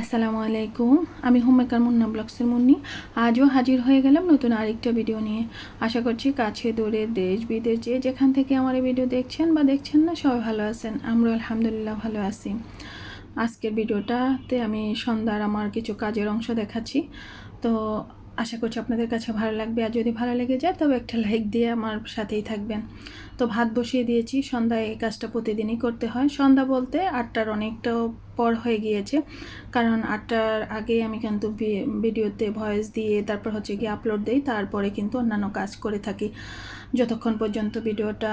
আসসালামু আলাইকুম। আমি হোমমেকার মুন্না ব্লগসের মুন্নি। আজও হাজির হয়ে গেলাম নতুন আরেকটা ভিডিও নিয়ে। আশা করছি কাছে, দূরে, দেশ, বিদেশ, যে যেখান থেকে আমার এই ভিডিও দেখছেন বা দেখছেন না, সবাই ভালো আছেন। আমরা আলহামদুলিল্লাহ ভালো আছি। আজকের ভিডিওটাতে আমি সন্ধ্যার আমার কিছু কাজের অংশ দেখাচ্ছি। তো আশা করছি আপনাদের কাছে ভালো লাগবে। আর যদি ভালো লেগে যায়, তবে একটা লাইক দিয়ে আমার সাথেই থাকবেন। তো ভাত বসিয়ে দিয়েছি। সন্ধ্যায় এই কাজটা প্রতিদিনই করতে হয়। সন্ধ্যা বলতে আটটার অনেকটাও পর হয়ে গিয়েছে। কারণ আটটার আগে আমি কিন্তু ভিডিওতে ভয়েস দিয়ে তারপর হচ্ছে গিয়ে আপলোড দিই। তারপরে কিন্তু অন্যান্য কাজ করে থাকি। যতক্ষণ পর্যন্ত ভিডিওটা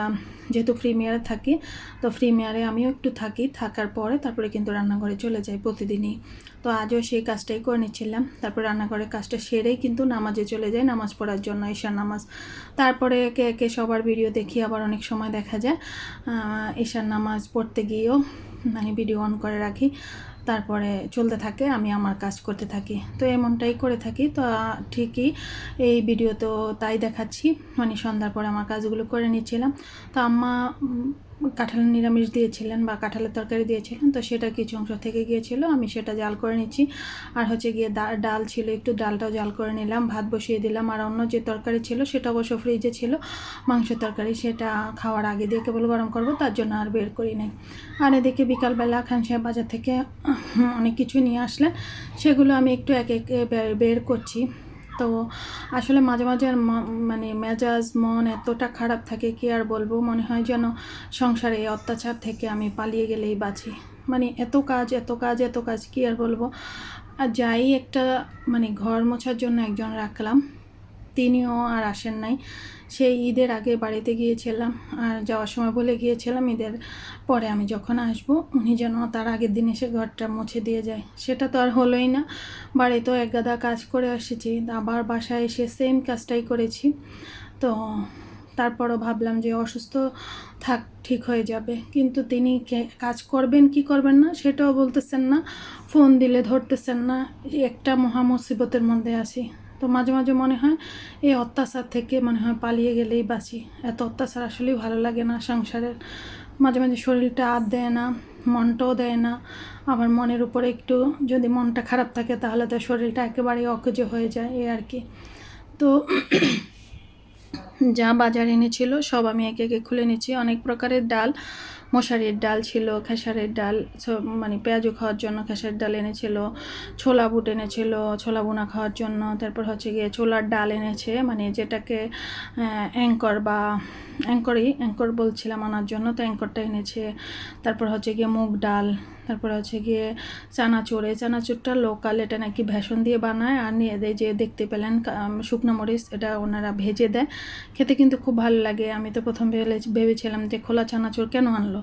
যেহেতু প্রিমিয়ারে থাকি, তো প্রিমিয়ারে আমিও একটু থাকি। থাকার পরে তারপরে কিন্তু রান্নাঘরে চলে যাই প্রতিদিনই। তো আজও সেই কাজটাই করে নিচ্ছিলাম। তারপর রান্নাঘরের কাজটা সেরেই কিন্তু নামাজে চলে যাই নামাজ পড়ার জন্য, ঈশার নামাজ। তারপরে একে একে সবার ভিডিও দেখি, আবার অনেক সময় দেখা যায়। ঈশার নামাজ পড়তে গিয়েও মানে ভিডিও অন করে রাখি। তারপরে চলতে থাকে, আমি আমার কাজ করতে থাকি। তো এমনটাই করে থাকি। তো ঠিকই এই ভিডিও তো তাই দেখাচ্ছি। মানে সন্ধ্যার পরে আমার কাজগুলো করে নিচ্ছিলাম। তো আম্মা কাঁঠালের নিরামিষ দিয়েছিলেন বা কাঁঠালের তরকারি দিয়েছিলেন, তো সেটা কিছু অংশ থেকে গিয়েছিল, আমি সেটা জাল করে নিচ্ছি। আর হচ্ছে গিয়ে ডাল ছিল, একটু ডালটাও জাল করে নিলাম, ভাত বসিয়ে দিলাম, আর অন্য যে তরকারি ছিল সেটা অবশ্য ফ্রিজে ছিল, মাংস তরকারি সেটা খাওয়ার আগে দিয়ে কেবল গরম করব, তার জন্য আর বের করি নাই। আর এদিকে বিকালবেলা খান সাহেব বাজার থেকে অনেক কিছু নিয়ে আসলেন, সেগুলো আমি একটু এক এক বের করছি। তো আসলে মাঝে মাঝে মানে মেজাজ, মন এতটা খারাপ থাকে, কি আর বলব? মনে হয় যেন সংসারে এই অত্যাচার থেকে আমি পালিয়ে গেলেই বাঁচি। মানে এত কাজ এত কাজ এত কাজ, কি আর বলব? আর যাই একটা মানে ঘর মোছার জন্য একজন রাখলাম। তিনিও আর আসেন নাই। সেই ঈদের আগে বাড়িতে গিয়েছিলাম আর যাওয়ার সময় বলে গিয়েছিলাম ঈদের পরে আমি যখন আসব উনি যেন তার আগের দিন এসে ঘরটা মুছে দিয়ে যায়। সেটা তো আর হলোই না। বাড়িতেও এক গাদা কাজ করে এসেছি আবার বাসায় এসে সেম কাজটাই করেছি। তো তারপরও ভাবলাম যে অসুস্থ থাক, ঠিক হয়ে যাবে। কিন্তু তিনি কাজ করবেন কি করবেন না সেটাও বলতেছেন না। ফোন দিলে ধরতেছেন না। একটা মহা মুসিবতের মধ্যে আসি তো মাঝে মাঝে মনে হয় এই অত্যাচার থেকে মনে হয় পালিয়ে গেলেই বাঁচি। এত অত্যাচার আসলেই ভালো লাগে না সংসারের মাঝে মাঝে শরীরটা আর দেয় না, মনটাও দেয় না। আবার মনের উপরে একটু যদি মনটা খারাপ থাকে তাহলে তো শরীরটা একেবারেই অকেজ হয়ে যায় এ আর কি। তো যা বাজার এনেছিল সব আমি একে একে খুলে নিয়েছি অনেক প্রকারের ডাল, মশারির ডাল ছিল, খেসারের ডাল মানে পেঁয়াজু খাওয়ার জন্য খেসারের ডাল এনেছিল, ছোলা বুট এনেছিল, ছোলা বোনা খাওয়ার জন্য, তারপর হচ্ছে গিয়ে ছোলার ডাল এনেছে মানে যেটাকে অ্যাঙ্কর বা অ্যাঙ্করই, অ্যাঙ্কর বলছিলাম আনার জন্য, তো অ্যাঙ্করটা এনেছে। তারপর হচ্ছে গিয়ে মুগ ডাল, তারপর হচ্ছে গিয়ে চানাচুর, এই চানাচুরটা লোকাল এটা নাকি ভেষণ দিয়ে বানায়, আর নিয়ে দেয় যে দেখতে পেলেন শুকনো মরিচ, এটা ওনারা ভেজে দেয়। খেতে কিন্তু খুব ভালো লাগে। আমি তো প্রথম ভেবে ভেবেছিলাম যে খোলা চানাচুর কেন আনলো?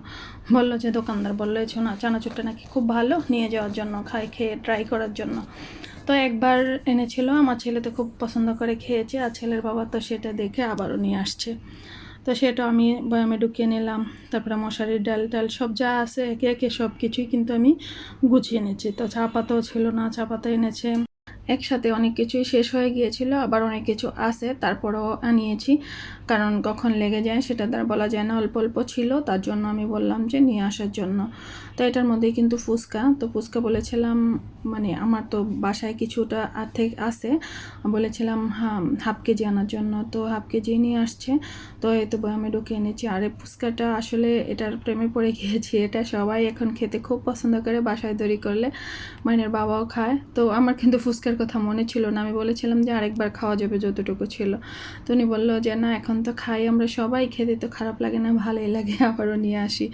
বলল যে দোকানদার বলল, এই চানাচুরটা নাকি খুব ভালো, নিয়ে যাওয়ার জন্য, খাই, খেয়ে ট্রাই করার জন্য। তো একবার এনেছিল, আমার ছেলে তো খুব পছন্দ করে খেয়েছে, আর ছেলের বাবা তো সেটা দেখে আবারও নিয়ে আসছে। তো সেটা আমি বয়ামে ঢুকিয়ে নিলাম, তারপরে মশারির ডাল টাল সব যা আছে, একে একে সব কিছুই কিন্তু আমি গুছিয়ে নিচ্ছি তো চা পাতাও ছিল না, চা পাতা এনেছে। একসাথে অনেক কিছুই শেষ হয়ে গিয়েছিল, আবার অনেক কিছু আছে, তারপরেও আনিয়েছি। কারণ কখন লেগে যায় সেটা তার বলা যায় না, অল্প অল্প ছিল, তার জন্য আমি বললাম যে নিয়ে আসার জন্য। তো এটার মধ্যেই কিন্তু ফুচকা। তো ফুচকা বলেছিলাম মানে আমার তো বাসায় কিছুটা আর্থিক আছে, বলেছিলাম হাফ কেজি আনার জন্য। তো হাফ কেজি নিয়ে আসছে। তো এই তো আমি ঢুকে এনেছি। আর এই ফুচকাটা আসলে এটার প্রেমে পড়ে গিয়েছি, এটা সবাই এখন খেতে খুব পছন্দ করে বাসায় তৈরি করলে। মাইনের বাবাও খায়। তো আমার কিন্তু ফুচকার কথা মনে ছিল না। আমি বলেছিলাম যে আরেকবার খাওয়া যাবে যতটুকু ছিল। তো উনি বলল যে, না, এখন তো খাই, আমরা সবাই খেতে তো খারাপ লাগে না, ভালোই লাগে, আবারও নিয়ে আসি।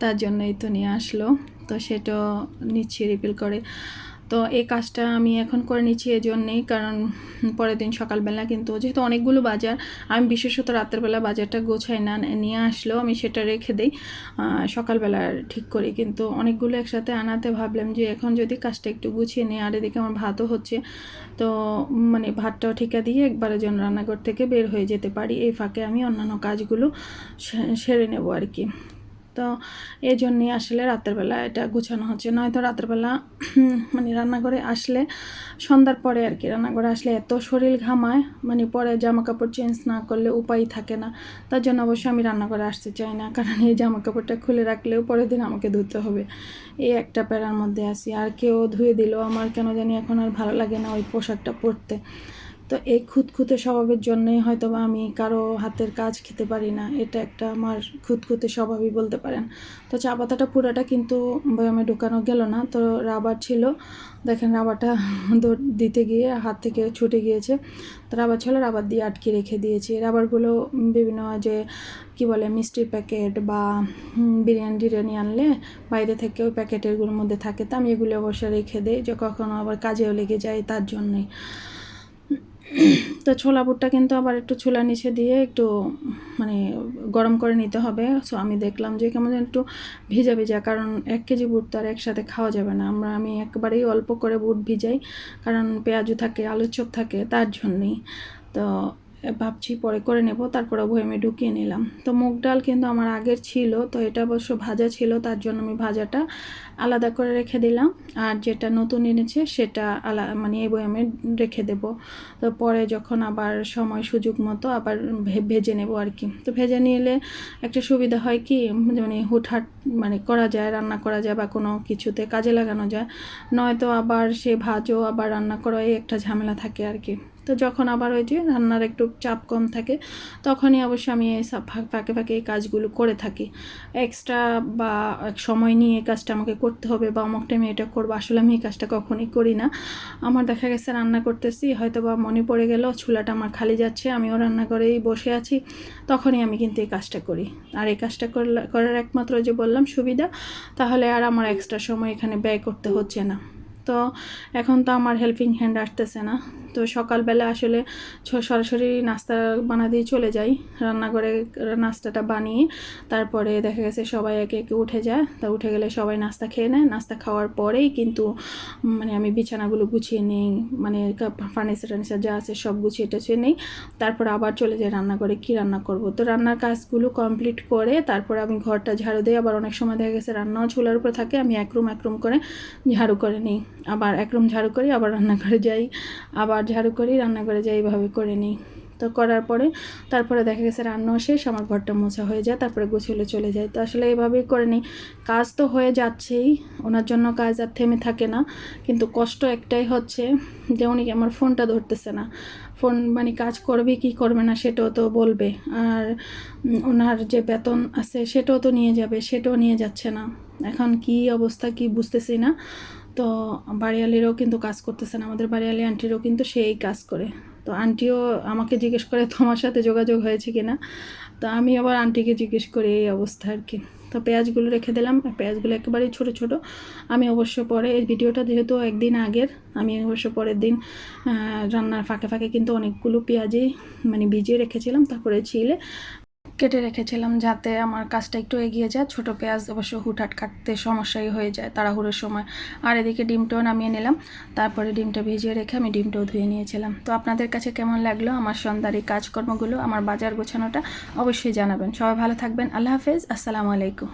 তার জন্যই তো নিয়ে আসলো। তো সেটা নিচ্ছি রিপিল করে। তো এই কাজটা আমি এখন করে নিচ্ছি এই জন্যেই কারণ পরের দিন সকালবেলা কিন্তু যেহেতু অনেকগুলো বাজার, আমি বিশেষত রাতের বেলা বাজারটা গোছাই না, নিয়ে আসলেও আমি সেটা রেখে দিই সকালবেলা ঠিক করি। কিন্তু অনেকগুলো একসাথে আনাতে ভাবলাম যে এখন যদি কাজটা একটু গুছিয়ে নিই, আর এদিকে আমার ভাতও হচ্ছে, তো মানে ভাতটাও ঠিকা দিয়ে একবারের জন্য রান্নাঘর থেকে বের হয়ে যেতে পারি। এই ফাঁকে আমি অন্যান্য কাজগুলো সেরে নেব আর কি। তো এই জন্যই আসলে রাতের বেলা এটা গুছানো হচ্ছে। নয়তো রাতের বেলা মানে রান্নাঘরে আসলে সন্ধ্যার পরে আর কি, রান্নাঘরে আসলে এত শরীর ঘামায় মানে পরে জামা কাপড় চেঞ্জ না করলে উপায় থাকে না। তার জন্য অবশ্যই আমি রান্নাঘরে আসতে চাই না, কারণ এই জামা কাপড়টা খুলে রাখলেও পরের দিন আমাকে ধুতে হবে। এই একটা প্যারার মধ্যে আসি আর কেউ ধুয়ে দিল আমার কেন জানি এখন আর ভালো লাগে না ওই পোশাকটা পরতে। তো এই খুঁতখুঁতে স্বভাবের জন্যই হয়তো আমি কারও হাতের কাজ খেতে পারি না। এটা একটা আমার খুঁতখুঁতে স্বভাবই বলতে পারেন। তো চা পাতাটা পুরাটা কিন্তু বয়ামে ঢুকানো গেল না। তো রাবার ছিল। দেখেন রাবারটা দিতে গিয়ে হাত থেকে ছুটে গিয়েছে। তো রাবার ছিল, রাবার দিয়ে আটকে রেখে দিয়েছি। রাবারগুলো বিভিন্ন যে কি বলে মিষ্টির প্যাকেট বা বিরিয়ানি টিরিয়ানি আনলে বাইরে থেকে ওই প্যাকেটেরগুলোর মধ্যে থাকে। তো আমি এগুলো অবশ্যই রেখে দিই যে কখনো আবার কাজেও লেগে যায় তার জন্যই। তো ছোলা বুটটা কিন্তু আবার একটু ছোলা নিচে দিয়ে একটু মানে গরম করে নিতে হবে। সো আমি দেখলাম যে কেমন একটু ভিজা ভিজা, কারণ এক কেজি বুট তো আর একসাথে খাওয়া যাবে না। আমরা, আমি একবারেই অল্প করে বুট ভিজাই, কারণ পেঁয়াজু থাকে, আলুর চপ থাকে, তার জন্যই। তো ভাবছি পরে করে নেব, তারপর আমি ঢুকিয়ে নিলাম। তো মুগ ডাল কিন্তু আমার আগের ছিল, তো এটা অবশ্য ভাজা ছিল, তার জন্য আমি ভাজাটা আলাদা করে রেখে দিলাম। আর যেটা নতুন এনেছে, সেটা আলা মানে এই বয়ামে রেখে দেব। তো পরে যখন আবার সময় সুযোগ মতো আবার ভেজে নেব আর কি। তো ভেজে নিলে একটা সুবিধা হয় কি মানে হুটহাট মানে করা যায়, রান্না করা যায় বা কোনো কিছুতে কাজে লাগানো যায়। নয়তো আবার সে ভাজো, আবার রান্না করো, এই একটা ঝামেলা থাকে আর কি। তো যখন আবার ওই যে রান্নার একটু চাপ কম থাকে, তখনই অবশ্য আমি এই সব ফাঁক- ফাঁকে এই কাজগুলো করে থাকি। এক্সট্রা বা এক সময় নিয়ে এই কাজটা আমাকে করতে হবে বা অমুক টাইমে এটা করব, আসলে আমি এই কাজটা কখনই করি না। আমার দেখা গেছে রান্না করতেছি হয়তো বা মনে পড়ে গেল, চুলাটা আমার খালি যাচ্ছে, আমিও রান্না করেই বসে আছি, তখনই আমি কিন্তু এই কাজটা করি। আর এই কাজটা করার একমাত্র যে বললাম সুবিধা, তাহলে আর আমার এক্সট্রা সময় এখানে ব্যয় করতে হচ্ছে না। তো এখন তো আমার হেল্পিং হ্যান্ড আসতেছে না। তো সকালবেলা আসলে সরাসরি নাস্তা বানা দিয়ে চলে যাই। রান্নাঘরে নাস্তাটা বানিয়ে তারপরে দেখা গেছে সবাই একে একে উঠে যায়। তা উঠে গেলে সবাই নাস্তা খেয়ে নেয়। নাস্তা খাওয়ার পরেই কিন্তু মানে আমি বিছানাগুলো গুছিয়ে নিই। মানে ফার্নিচার টার্নিচার যা আছে সব গুছিয়ে টেছিয়ে নিই। তারপর আবার চলে যাই রান্নাঘরে কী রান্না করব? তো রান্নার কাজগুলো কমপ্লিট করে তারপর আমি ঘরটা ঝাড়ু দিই আবার অনেক সময় দেখা গেছে রান্নাও চুলার উপর থাকে। আমি একরুম একরুম করে ঝাড়ু করে নিই। আবার এক রুম ঝাড়ু করি, আবার রান্নাঘরে যাই। আবার ঝাড়ু করি রান্নাঘরে যাই, এইভাবে করে নিই। তো করার পরে তারপরে দেখা গেছে রান্নাও শেষ, আমার ঘরটা মোছা হয়ে যায়, তারপরে গোছলে চলে যায় তো আসলে এইভাবেই করে নিই। কাজ তো হয়ে যাচ্ছেই, ওনার জন্য কাজ আর থেমে থাকে না, কিন্তু কষ্ট একটাই হচ্ছে যে উনি আমার ফোনটা ধরতেছে না। ফোন মানে কাজ করবে কি করবে না সেটাও তো বলবে, আর ওনার যে বেতন আছে সেটাও তো নিয়ে যাবে, সেটাও নিয়ে যাচ্ছে না। এখন কি অবস্থা কি বুঝতেছি না। তো বাড়িয়ালিরও কিন্তু কাজ করতেছে না আমাদের বাড়িয়ালি আন্টিরও কিন্তু সেই কাজ করে। তো আন্টিও আমাকে জিজ্ঞেস করে, তোমার সাথে যোগাযোগ হয়েছে কিনা? তো আমি আবার আন্টিকে জিজ্ঞেস করি, এই অবস্থা আর কি? তো পেঁয়াজগুলো রেখে দিলাম পেঁয়াজগুলো একেবারেই ছোট ছোট। আমি অবশ্য পরে, এই ভিডিওটা যেহেতু একদিন আগের, আমি অবশ্য পরের দিন রান্নার ফাঁকে ফাঁকে কিন্তু অনেকগুলো পেঁয়াজই মানে ভিজিয়ে রেখেছিলাম, তারপরে ছিলে। কেটে রেখেছিলাম যাতে আমার কাজটা একটু এগিয়ে যায়। ছোট পেঁয়াজ অবশ্য হুটহাট কাটতে সমস্যাই হয়ে যায় তাড়াহুড়োর সময়। আর এদিকে ডিমটাও নামিয়ে নিলাম। তারপরে ডিমটা ভিজিয়ে রেখে আমি ডিমটাও ধুয়ে নিয়েছিলাম। তো আপনাদের কাছে কেমন লাগল আমার সন্ধ্যার এই কাজকর্মগুলো, আমার বাজার গোছানোটা? অবশ্যই জানাবেন। সবাই ভালো থাকবেন। আল্লাহ হাফেজ। আসসালামু আলাইকুম।